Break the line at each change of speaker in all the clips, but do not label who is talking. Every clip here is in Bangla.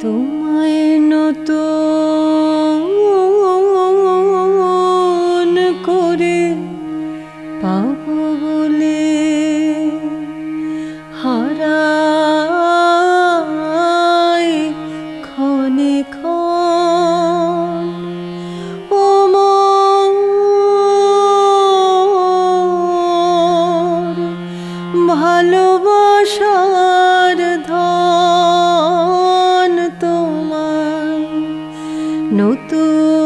তোমায় করে পাবো বলে ভালোবাসার ধন tú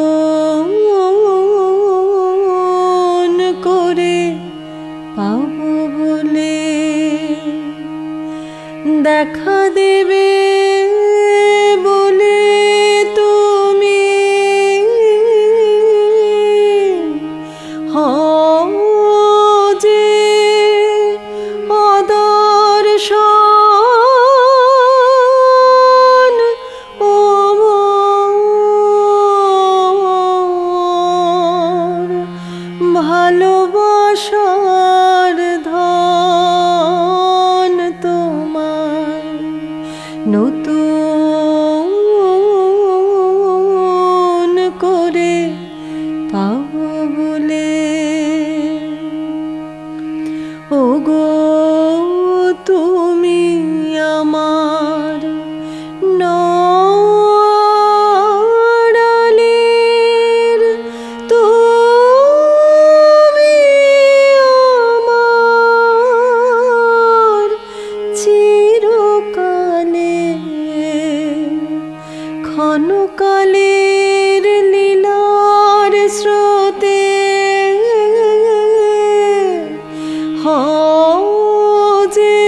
ক্ষণকালের লীলার স্রোতে। যে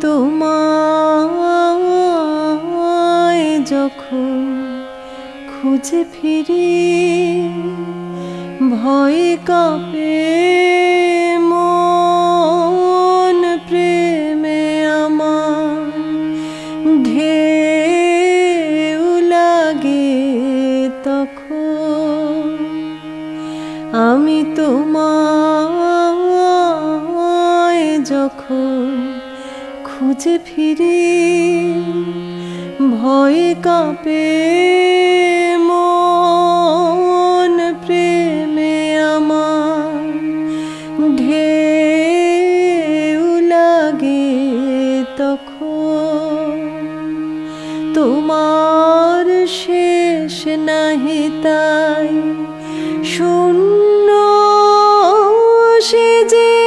তোমায় যখন খুঁজে ফিরি, ভয়ে কাঁপে মন, প্রেমে আমার ঢেউ লাগে তখন। আমি তোমায় যখন খুঁজে ফিরি, ভয়ে কাঁপে মন, প্রেমে আমার ঢেউ লাগে তখন। তোমার শেষ নাহি তাই শূন্য, সে যে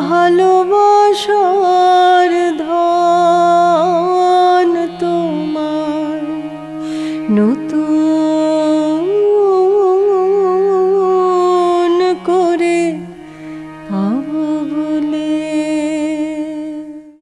ভালোবাসার ধন।